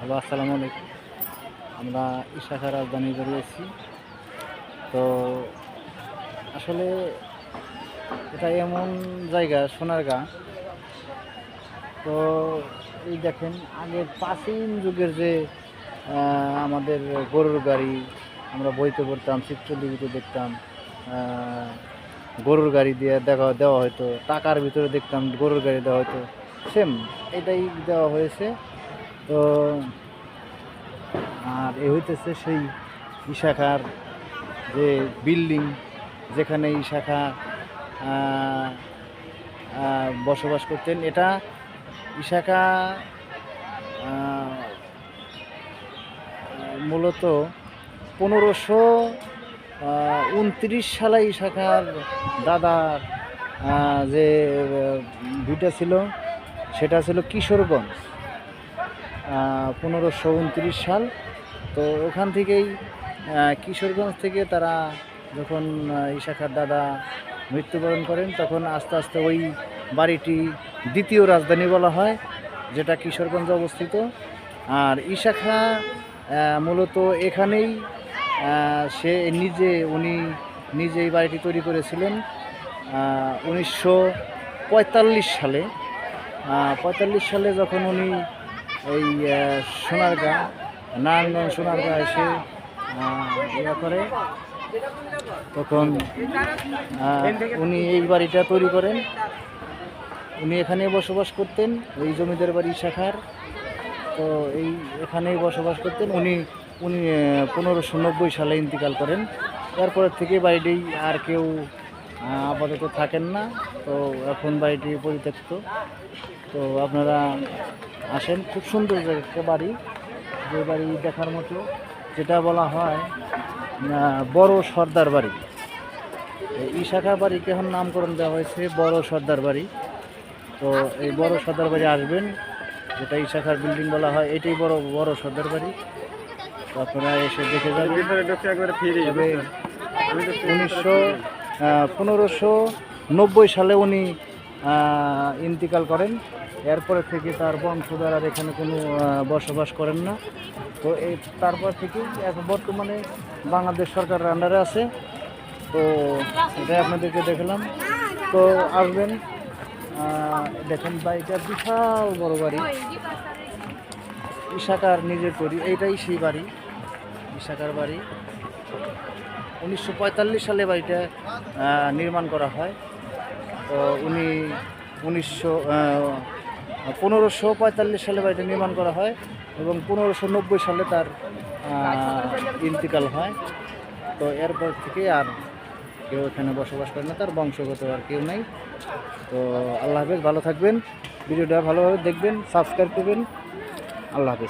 Hello, আসসালামু আলাইকুম। আমরা ইশাখা রাজধানী বেরিয়েছি তো আসলে এটা এমন জায়গা সোনারগাঁ তো এই দেখেন, আগের প্রাচীন যুগের যে আমাদের গরুর গাড়ি, আমরা বইতে পড়তাম, চিত্রলিপিতে দেখতাম গরুর গাড়ি দিয়ে দেখা, দেওয়া হতো টাকার ভিতরে দেখতাম গরুর গাড়ি দেওয়া হতো সেম এটাই দেওয়া হয়েছে। তো, আর এ হইতেছে সেই ইশাখার যে বিল্ডিং যেখানে ইশাখা বসবাস করতেন। এটা ইশাখা মূলত পনেরোশো উনত্রিশ সালে ইশাখার দাদার যে ভিটা ছিল, সেটা ছিল কিশোরগঞ্জ। পনেরোশো উনত্রিশ সাল। তো ওখান থেকেই কিশোরগঞ্জ থেকে তারা যখন ইশাখার দাদা মৃত্যুবরণ করেন, তখন আস্তে আস্তে ওই বাড়িটি দ্বিতীয় রাজধানী বলা হয়, যেটা কিশোরগঞ্জে অবস্থিত। আর ইশাখা মূলত এখানেই সে নিজে, উনি নিজে এই বাড়িটি তৈরি করেছিলেন উনিশশো পঁয়তাল্লিশ সালে। পঁয়তাল্লিশ সালে যখন উনি এই সোনারগাঁ, নারায়ণগঞ্জ সোনারগাঁ এসে ইয়া করে। তখন উনি এই বাড়িটা তৈরি করেন। উনি এখানে বসবাস করতেন, এই জমিদার বাড়ি শাখার। তো এই এখানেই বসবাস করতেন। উনি উনি পনেরোশো নব্বই সালে ইন্তিকাল করেন। তারপরের থেকে বাড়িটি আর কেউ আপাতত থাকেন না। তো এখন বাড়িটি পরিত্যক্ত। তো আপনারা আসেন। খুব সুন্দর একটা বাড়ি যে বাড়ি দেখার মতো যেটা বলা হয় বড় সর্দার বাড়ি। এই শাখা বাড়িকে এখন নামকরণ দেওয়া হয়েছে বড় সর্দার বাড়ি। তো এই বড় সর্দার বাড়ি আসবেন যেটা এই শাখার বিল্ডিং বলা হয় এটাই বড় বড় সর্দার বাড়ি। তো আপনারা এসে দেখে যাবেন। উনিশশো পনেরোশো নব্বই সালে উনি ইন্তিকাল করেন। এরপরে থেকে তার বংশধর আর এখানে কোনো বসবাস করেন না। তো এই তারপর থেকে এখন বর্তমানে বাংলাদেশ সরকারের আন্ডারে আছে। তো এটাই আপনাদেরকে দেখলাম। তো আসবেন দেখেন বাড়িটা বিশাল বড় বাড়ি। ইশাকার নিজের তৈরি, এইটাই সেই বাড়ি, ইশাকার বাড়ি। উনিশশো পঁয়তাল্লিশ সালে বাড়িটা নির্মাণ করা হয়। তো উনি উনিশশো পনেরোশো পঁয়তাল্লিশ সালে বাড়িটা নির্মাণ করা হয় এবং পনেরোশো নব্বই সালে তার ইন্তিকাল হয়। তো এরপর থেকে আর কেউ এখানে বসবাস করে না, তার বংশগত আর কেউ নেই। তো আল্লাহ হাফেজ, ভালো থাকবেন। ভিডিওটা ভালোভাবে দেখবেন সাবস্ক্রাইব করবেন। আল্লাহ হাফেজ।